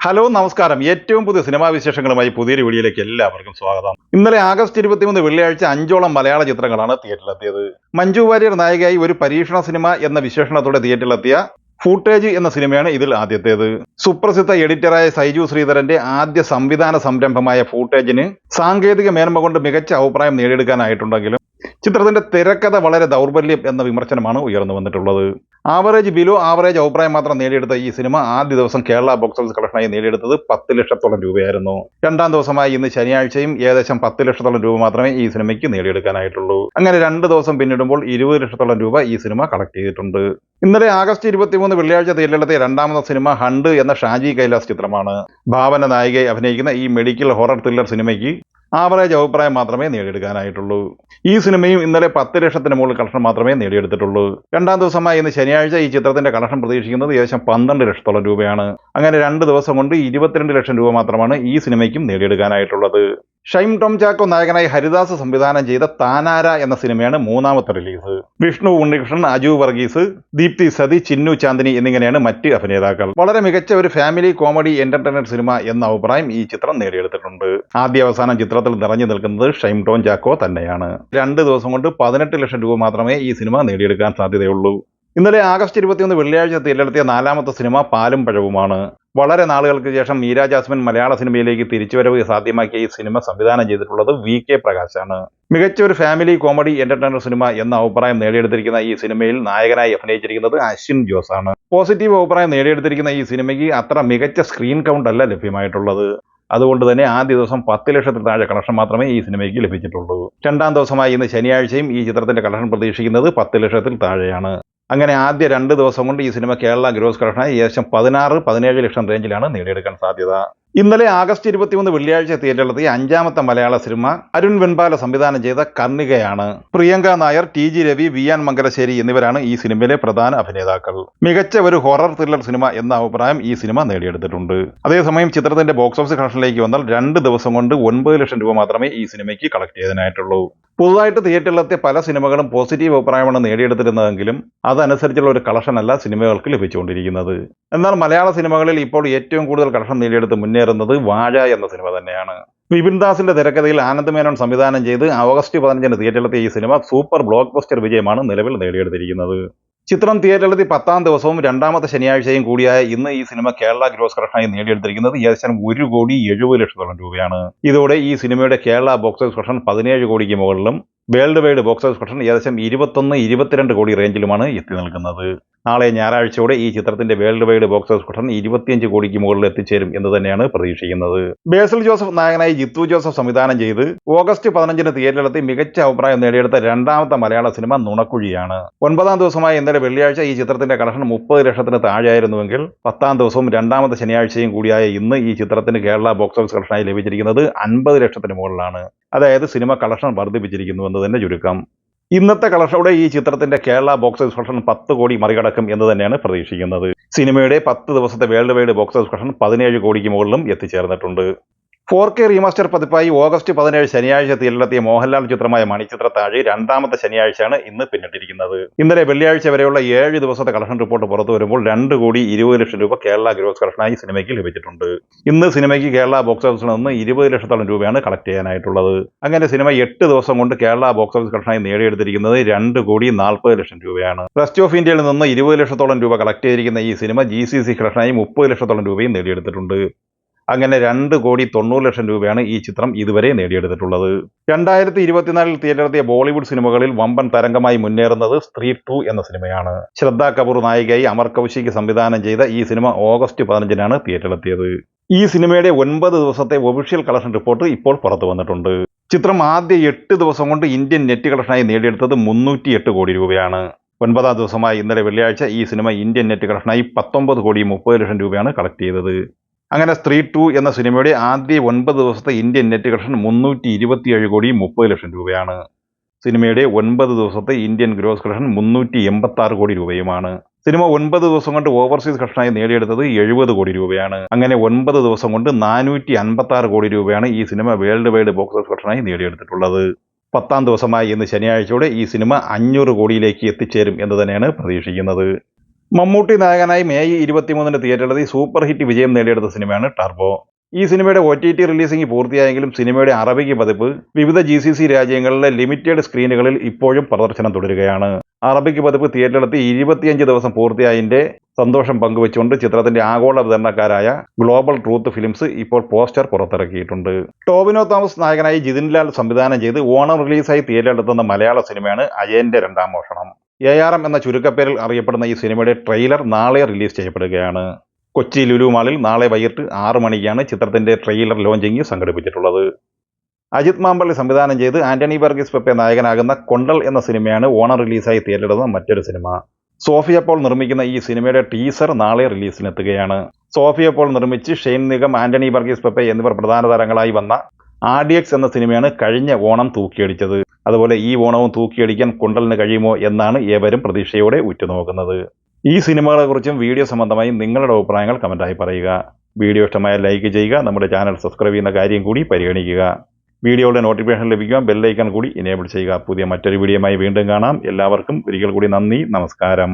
Hello നമസ്കാരം. ഏറ്റവും പുതിയ സിനിമാ വിശേഷങ്ങളുമായി പുതിയൊരു വീഡിയോയിലേക്ക് എല്ലാവർക്കും സ്വാഗതം. ഇന്നലെ ആഗസ്റ്റ് ഇരുപത്തിമൂന്ന് വെള്ളിയാഴ്ച അഞ്ചോളം മലയാള ചിത്രങ്ങളാണ് തിയേറ്ററിലെത്തിയത്. മഞ്ജു വാര്യർ നായികയായി ഒരു പരീക്ഷണ സിനിമ എന്ന വിശേഷണത്തോടെ തിയേറ്ററിലെത്തിയ ഫൂട്ടേജ് എന്ന സിനിമയാണ് ഇതിൽ ആദ്യത്തേത്. സുപ്രസിദ്ധ എഡിറ്ററായ സൈജു ശ്രീധരന്റെ ആദ്യ സംവിധാന സംരംഭമായ ഫൂട്ടേജിന് സാങ്കേതിക മേന്മ കൊണ്ട് മികച്ച അഭിപ്രായം നേടിയെടുക്കാനായിട്ടുണ്ടെങ്കിലും ചിത്രത്തിന്റെ തിരക്കഥ വളരെ ദൗർബല്യം എന്ന വിമർശനമാണ് ഉയർന്നു വന്നിട്ടുള്ളത്. ആവറേജ് ബിലോ ആവറേജ് അഭിപ്രായം മാത്രം നേടിയെടുത്ത ഈ സിനിമ ആദ്യ ദിവസം കേരള ബോക്സ് ഓഫീസ് കളക്ഷനായി നേടിയെടുത്തത് പത്ത് ലക്ഷത്തോളം രൂപയായിരുന്നു. രണ്ടാം ദിവസമായി ഇന്ന് ശനിയാഴ്ചയും ഏകദേശം പത്ത് ലക്ഷത്തോളം രൂപ മാത്രമേ ഈ സിനിമയ്ക്ക് നേടിയെടുക്കാനായിട്ടുള്ളൂ. അങ്ങനെ രണ്ട് ദിവസം പിന്നിടുമ്പോൾ ഇരുപത് ലക്ഷത്തോളം രൂപ ഈ സിനിമ കളക്ട് ചെയ്തിട്ടുണ്ട്. ഇന്നലെ ആഗസ്റ്റ് ഇരുപത്തിമൂന്ന് വെള്ളിയാഴ്ച തിരഞ്ഞെടുത്ത രണ്ടാമത്തെ സിനിമ ഹണ്ട് എന്ന ഷാജി കൈലാസ് ചിത്രമാണ്. ഭാവന നായികയെ അഭിനയിക്കുന്ന ഈ മെഡിക്കൽ ഹൊറർ ത്രില്ലർ സിനിമയ്ക്ക് ആവറേജ് അഭിപ്രായം മാത്രമേ നേടിയെടുക്കാനായിട്ടുള്ളൂ. ഈ സിനിമയും ഇന്നലെ പത്ത് ലക്ഷത്തിന് മുകളിൽ കളക്ഷൻ മാത്രമേ നേടിയെടുത്തിട്ടുള്ളൂ. രണ്ടാം ദിവസമായി ഇന്ന് ശനിയാഴ്ച ഈ ചിത്രത്തിന്റെ കളക്ഷൻ പ്രതീക്ഷിക്കുന്നത് ഏകദേശം പന്ത്രണ്ട് ലക്ഷത്തോളം രൂപയാണ്. അങ്ങനെ രണ്ട് ദിവസം കൊണ്ട് ഇരുപത്തിരണ്ട് ലക്ഷം രൂപ മാത്രമാണ് ഈ സിനിമയ്ക്കും നേടിയെടുക്കാനായിട്ടുള്ളത്. ഷൈം ടോം ചാക്കോ നായകനായി ഹരിദാസ് സംവിധാനം ചെയ്ത താനാര എന്ന സിനിമയാണ് മൂന്നാമത്തെ റിലീസ്. വിഷ്ണു ഉണ്ണികൃഷ്ണൻ അജു വർഗീസ് ദീപ്തി സതി ചിന്നു ചാന്ദിനി എന്നിങ്ങനെയാണ് മറ്റ് അഭിനേതാക്കൾ. വളരെ മികച്ച ഒരു ഫാമിലി കോമഡി എന്റർടൈനർ സിനിമ എന്ന അഭിപ്രായം ഈ ചിത്രം നേടിയെടുത്തിട്ടുണ്ട്. ആദ്യ അവസാനം ചിത്രത്തിൽ നിറഞ്ഞു നിൽക്കുന്നത് ഷൈം ടോം ചാക്കോ തന്നെയാണ്. രണ്ട് ദിവസം കൊണ്ട് പതിനെട്ട് ലക്ഷം രൂപ മാത്രമേ ഈ സിനിമ നേടിയെടുക്കാൻ സാധ്യതയുള്ളൂ. ഇന്നലെ ആഗസ്റ്റ് ഇരുപത്തിയൊന്ന് വെള്ളിയാഴ്ച തിരഞ്ഞെടുത്തിയ നാലാമത്തെ സിനിമ പാലും പഴവുമാണ്. വളരെ നാളുകൾക്ക് ശേഷം മീര ജാസ്മിൻ മലയാള സിനിമയിലേക്ക് തിരിച്ചുവരവ് സാധ്യമാക്കിയ ഈ സിനിമ സംവിധാനം ചെയ്തിട്ടുള്ളത് വി കെ പ്രകാശാണ്. മികച്ച ഒരു ഫാമിലി കോമഡി എന്റർടൈനർ സിനിമ എന്ന അഭിപ്രായം നേടിയെടുത്തിരിക്കുന്ന ഈ സിനിമയിൽ നായകനായി അഭിനയിച്ചിരിക്കുന്നത് അശ്വിൻ ജോസ് ആണ് പോസിറ്റീവ് അഭിപ്രായം നേടിയെടുത്തിരിക്കുന്ന ഈ സിനിമയ്ക്ക് അത്ര മികച്ച സ്ക്രീൻ കൗണ്ട് അല്ല ലഭ്യമായിട്ടുള്ളത്. അതുകൊണ്ട് തന്നെ ആദ്യ ദിവസം പത്ത് ലക്ഷത്തിൽ താഴെ കളക്ഷൻ മാത്രമേ ഈ സിനിമയ്ക്ക് ലഭിച്ചിട്ടുള്ളൂ. രണ്ടാം ദിവസമായി ഇന്ന് ശനിയാഴ്ചയും ഈ ചിത്രത്തിന്റെ കളക്ഷൻ പ്രതീക്ഷിക്കുന്നത് പത്ത് ലക്ഷത്തിൽ താഴെയാണ്. അങ്ങനെ ആദ്യ രണ്ട് ദിവസം കൊണ്ട് ഈ സിനിമ കേരള ഗ്രോസ് കളക്ഷനായി ഏകദേശം പതിനാറ് പതിനേഴ് ലക്ഷം റേഞ്ചിലാണ് നേടിയെടുക്കാൻ സാധ്യത. ഇന്നലെ ആഗസ്റ്റ് ഇരുപത്തിമൂന്ന് വെള്ളിയാഴ്ച തിയേറ്ററിലെത്തിയ അഞ്ചാമത്തെ മലയാള സിനിമ അരുൺ വെൺപാല സംവിധാനം ചെയ്ത കർണികയാണ്. Priyanka Nair T G Ravi V Ann Mangalassery എന്നിവരാണ് ഈ സിനിമയിലെ പ്രധാന അഭിനേതാക്കൾ. മികച്ച ഒരു ഹൊറർ ത്രില്ലർ സിനിമ എന്ന അഭിപ്രായം ഈ സിനിമ നേടിയെടുത്തിട്ടുണ്ട്. അതേസമയം ചിത്രത്തിന്റെ ബോക്സ് ഓഫീസ് കളക്ഷനിലേക്ക് വന്നാൽ രണ്ട് ദിവസം കൊണ്ട് ഒൻപത് ലക്ഷം രൂപ മാത്രമേ ഈ സിനിമയ്ക്ക് കളക്ട് ചെയ്തതിനായിട്ടുള്ളൂ. പുതുതായിട്ട് തിയേറ്ററിലെത്തിയ പല സിനിമകളും പോസിറ്റീവ് അഭിപ്രായമാണ് നേടിയെടുത്തിരുന്നതെങ്കിലും അതനുസരിച്ചുള്ള ഒരു കളക്ഷൻ അല്ല സിനിമകൾക്ക് ലഭിച്ചുകൊണ്ടിരിക്കുന്നത്. എന്നാൽ മലയാള സിനിമകളിൽ ഇപ്പോൾ ഏറ്റവും കൂടുതൽ കളക്ഷൻ നേടിയെടുത്ത് മുന്നേറുന്നത് വാഴ എന്ന സിനിമ തന്നെയാണ്. വിപിൻ ദാസിന്റെ തിരക്കഥയിൽ ആനന്ദ് മേനോൻ സംവിധാനം ചെയ്ത് ഓഗസ്റ്റ് പതിനഞ്ചിന് തിയേറ്ററിലെത്തിയ ഈ സിനിമ സൂപ്പർ ബ്ലോക്ക് ബസ്റ്റർ വിജയമാണ് നിലവിൽ നേടിയെടുത്തിരിക്കുന്നത്. ചിത്രം തിയേറ്ററിലെത്തി പത്താം ദിവസവും രണ്ടാമത്തെ ശനിയാഴ്ചയും കൂടിയായ ഇന്ന് ഈ സിനിമ കേരള ഗ്രോസ് കളക്ഷനായി നേടിയെടുത്തിരിക്കുന്നത് ഏകദേശം ഒരു കോടി എഴുപത് ലക്ഷത്തോളം രൂപയാണ്. ഇതോടെ ഈ സിനിമയുടെ കേരള ബോക്സ് ഓഫീസ് കളക്ഷൻ പതിനേഴ് കോടിക്ക് മുകളിലും worldwide box office collection ഏകദേശം ഇരുപത്തൊന്ന് ഇരുപത്തിരണ്ട് കോടി റേഞ്ചിലുമാണ് എത്തി നിൽക്കുന്നത്. നാളെ ഞായറാഴ്ചയോടെ ഈ ചിത്രത്തിന്റെ worldwide box office collection ഇരുപത്തിയഞ്ച് കോടിക്ക് മുകളിൽ എത്തിച്ചേരും എന്ന് തന്നെയാണ് പ്രതീക്ഷിക്കുന്നത്. ബേസിൽ ജോസഫ് നായകനായി ജിത്തു ജോസഫ് സംവിധാനം ചെയ്ത് ഓഗസ്റ്റ് പതിനഞ്ചിന് തിയേറ്ററിലെത്തി മികച്ച അഭിപ്രായം നേടിയെടുത്ത രണ്ടാമത്തെ മലയാള സിനിമ നുണക്കുഴിയാണ്. ഒൻപതാം ദിവസമായ ഇന്നലെ വെള്ളിയാഴ്ച ഈ ചിത്രത്തിന്റെ കളക്ഷൻ മുപ്പത് ലക്ഷത്തിന് താഴെയായിരുന്നുവെങ്കിൽ പത്താം ദിവസവും രണ്ടാമത്തെ ശനിയാഴ്ചയും കൂടിയായ ഇന്ന് ഈ ചിത്രത്തിന് കേരള ബോക്സ് ഓഫീസ് കളക്ഷനായി ലഭിച്ചിരിക്കുന്നത് അൻപത് ലക്ഷത്തിന് മുകളിലാണ്. അതായത് സിനിമ കളക്ഷൻ വർദ്ധിപ്പിച്ചിരിക്കുന്നു എന്ന് തന്നെ ചുരുക്കം. ഇന്നത്തെ കളക്ഷനോടെ ഈ ചിത്രത്തിന്റെ കേരള ബോക്സ് ഓഫീസ് കളക്ഷൻ പത്ത് കോടി മറികടക്കും എന്ന് തന്നെയാണ് പ്രതീക്ഷിക്കുന്നത്. സിനിമയുടെ പത്ത് ദിവസത്തെ worldwide box office collection പതിനേഴ് കോടിക്ക് മുകളിലും എത്തിച്ചേർന്നിട്ടുണ്ട്. ഫോർ കെ റീമാസ്റ്റർ പതിപ്പായി ഓഗസ്റ്റ് പതിനേഴ് ശനിയാഴ്ച തീരിലെത്തിയ മോഹൻലാൽ ചിത്രമായ മണിച്ചിത്ര താഴെ രണ്ടാമത്തെ ശനിയാഴ്ചയാണ് ഇന്ന് പിന്നിട്ടിരിക്കുന്നത്. ഇന്നലെ വെള്ളിയാഴ്ച വരെയുള്ള ഏഴ് ദിവസത്തെ കളക്ഷൻ റിപ്പോർട്ട് പുറത്തു വരുമ്പോൾ രണ്ട് കോടി ഇരുപത് ലക്ഷം രൂപ കേരള ഗ്രോസ് കളക്ഷനായി സിനിമയ്ക്ക് ലഭിച്ചിട്ടുണ്ട്. ഇന്ന് സിനിമയ്ക്ക് കേരള ബോക്സ് ഓഫീസിൽ നിന്ന് ഇരുപത് ലക്ഷത്തോളം രൂപയാണ് കളക്ട് ചെയ്യാനായിട്ടുള്ളത്. അങ്ങനെ സിനിമ എട്ട് ദിവസം കൊണ്ട് കേരള ബോക്സ് ഓഫീസ് കളക്ഷനായി നേടിയെടുത്തിരിക്കുന്നത് രണ്ട് കോടി നാൽപ്പത് ലക്ഷം രൂപയാണ്. റെസ്റ്റ് ഓഫ് ഇന്ത്യയിൽ നിന്ന് ഇരുപത് ലക്ഷത്തോളം രൂപ കളക്ട് ചെയ്തിരിക്കുന്ന ഈ സിനിമ ജി സി സി കളക്ഷനായി മുപ്പത് ലക്ഷത്തോളം രൂപയും നേടിയെടുത്തിട്ടുണ്ട്. അങ്ങനെ രണ്ട് കോടി തൊണ്ണൂറ് ലക്ഷം രൂപയാണ് ഈ ചിത്രം ഇതുവരെ നേടിയെടുത്തിട്ടുള്ളത്. രണ്ടായിരത്തി ഇരുപത്തിനാലിൽ തിയേറ്ററെത്തിയ ബോളിവുഡ് സിനിമകളിൽ വമ്പൻ തരംഗമായി മുന്നേറുന്നത് സ്ത്രീ ടു എന്ന സിനിമയാണ്. ശ്രദ്ധ കപൂർ നായികയായി അമർ കൗശിക് സംവിധാനം ചെയ്ത ഈ സിനിമ ഓഗസ്റ്റ് പതിനഞ്ചിനാണ് തിയേറ്ററിലെത്തിയത്. ഈ സിനിമയുടെ ഒൻപത് ദിവസത്തെ ഒഫീഷ്യൽ കളക്ഷൻ റിപ്പോർട്ട് ഇപ്പോൾ പുറത്തു വന്നിട്ടുണ്ട്. ചിത്രം ആദ്യ എട്ട് ദിവസം കൊണ്ട് ഇന്ത്യൻ നെറ്റ് കളക്ഷനായി നേടിയെടുത്തത് മുന്നൂറ്റി എട്ട് കോടി രൂപയാണ്. ഒൻപതാം ദിവസമായ ഇന്നലെ വെള്ളിയാഴ്ച ഈ സിനിമ ഇന്ത്യൻ നെറ്റ് കളക്ഷനായി പത്തൊമ്പത് കോടി മുപ്പത് ലക്ഷം രൂപയാണ് കളക്ട് ചെയ്തത്. അങ്ങനെ സ്ത്രീ ടു എന്ന സിനിമയുടെ ആദ്യ ഒൻപത് ദിവസത്തെ ഇന്ത്യൻ നെറ്റ് കളക്ഷൻ മുന്നൂറ്റി ഇരുപത്തിയേഴ് കോടി മുപ്പത് ലക്ഷം രൂപയാണ്. സിനിമയുടെ ഒൻപത് ദിവസത്തെ ഇന്ത്യൻ ഗ്രോസ് കളക്ഷൻ മുന്നൂറ്റി എൺപത്തി കോടി രൂപയുമാണ്. സിനിമ ഒൻപത് ദിവസം കൊണ്ട് ഓവർസീസ് കളക്ഷനായി നേടിയെടുത്തത് എഴുപത് കോടി രൂപയാണ്. അങ്ങനെ ഒൻപത് ദിവസം കൊണ്ട് നാനൂറ്റി അൻപത്തി കോടി രൂപയാണ് ഈ സിനിമ വേൾഡ് വൈഡ് ബോക്സ് ഓഫീസ് കളക്ഷനായി നേടിയെടുത്തിട്ടുള്ളത്. പത്താം ദിവസമായി ഇന്ന് ശനിയാഴ്ചയോടെ ഈ സിനിമ അഞ്ഞൂറ് കോടിയിലേക്ക് എത്തിച്ചേരും എന്ന് തന്നെയാണ് പ്രതീക്ഷിക്കുന്നത്. മമ്മൂട്ടി നായകനായി മെയ് ഇരുപത്തിമൂന്നിന് തിയേറ്ററിലെത്തി സൂപ്പർ ഹിറ്റ് വിജയം നേടിയെടുത്ത സിനിമയാണ് ടർബോ. ഈ സിനിമയുടെ ഒ ടി ടി റിലീസിംഗ് പൂർത്തിയായെങ്കിലും സിനിമയുടെ അറബിക് പതിപ്പ് വിവിധ ജി സി സി രാജ്യങ്ങളിലെ ലിമിറ്റഡ് സ്ക്രീനുകളിൽ ഇപ്പോഴും പ്രദർശനം തുടരുകയാണ്. അറബിക് പതിപ്പ് തിയേറ്ററിലെത്തി ഇരുപത്തിയഞ്ച് ദിവസം പൂർത്തിയായതിന്റെ സന്തോഷം പങ്കുവെച്ചുകൊണ്ട് ചിത്രത്തിന്റെ ആഗോള വിതരണക്കാരായ ഗ്ലോബൽ ട്രൂത്ത് ഫിലിംസ് ഇപ്പോൾ പോസ്റ്റർ പുറത്തിറക്കിയിട്ടുണ്ട്. ടോബിനോ തോമസ് നായകനായി ജിതിൻലാൽ സംവിധാനം ചെയ്ത് ഓണം റിലീസായി തിയേറ്ററിലെത്തുന്ന മലയാള സിനിമയാണ് അജയന്റെ രണ്ടാം മോഷണം. എ ആർ എം എന്ന ചുരുക്കപ്പേരിൽ അറിയപ്പെടുന്ന ഈ സിനിമയുടെ ട്രെയിലർ നാളെ റിലീസ് ചെയ്യപ്പെടുകയാണ്. കൊച്ചി ലുലു മാളിൽ നാളെ വൈകിട്ട് ആറ് മണിക്കാണ് ചിത്രത്തിന്റെ ട്രെയിലർ ലോഞ്ചിങ് സംഘടിപ്പിച്ചിട്ടുള്ളത്. അജിത് മാമ്പള്ളി സംവിധാനം ചെയ്ത് ആന്റണി വർഗീസ് പെപ്പെ നായകനാകുന്ന കൊണ്ടൽ എന്ന സിനിമയാണ് ഓണം റിലീസായി തിയേറ്ററിലെത്തുന്ന മറ്റൊരു സിനിമ. സോഫിയ പോൾ നിർമ്മിക്കുന്ന ഈ സിനിമയുടെ ടീസർ നാളെ റിലീസിനെത്തുകയാണ്. സോഫിയ പോൾ നിർമ്മിച്ച് ഷെയ്ൻ നിഗം ആന്റണി വർഗീസ് പെപ്പെ എന്നിവർ പ്രധാന താരങ്ങളായി വന്ന ആർ എന്ന സിനിമയാണ് കഴിഞ്ഞ ഓണം തൂക്കിയടിച്ചത്. അതുപോലെ ഈ ഓണവും തൂക്കിയടിക്കാൻ കുണ്ടലിന് കഴിയുമോ എന്നാണ് ഏവരും പ്രതീക്ഷയോടെ ഉറ്റുനോക്കുന്നത്. ഈ സിനിമകളെ കുറിച്ചും വീഡിയോ സംബന്ധമായി നിങ്ങളുടെ അഭിപ്രായങ്ങൾ കമന്റായി പറയുക. വീഡിയോ ഇഷ്ടമായ ലൈക്ക് ചെയ്യുക നമ്മുടെ ചാനൽ സബ്സ്ക്രൈബ് ചെയ്യുന്ന കാര്യം കൂടി പരിഗണിക്കുക. വീഡിയോയുടെ നോട്ടിഫിക്കേഷൻ ലഭിക്കുക ബെല്ലൈക്കൺ കൂടി ഇനേബിൾ ചെയ്യുക. പുതിയ മറ്റൊരു വീഡിയോയുമായി വീണ്ടും കാണാം. എല്ലാവർക്കും ഒരിക്കൽ കൂടി നന്ദി നമസ്കാരം.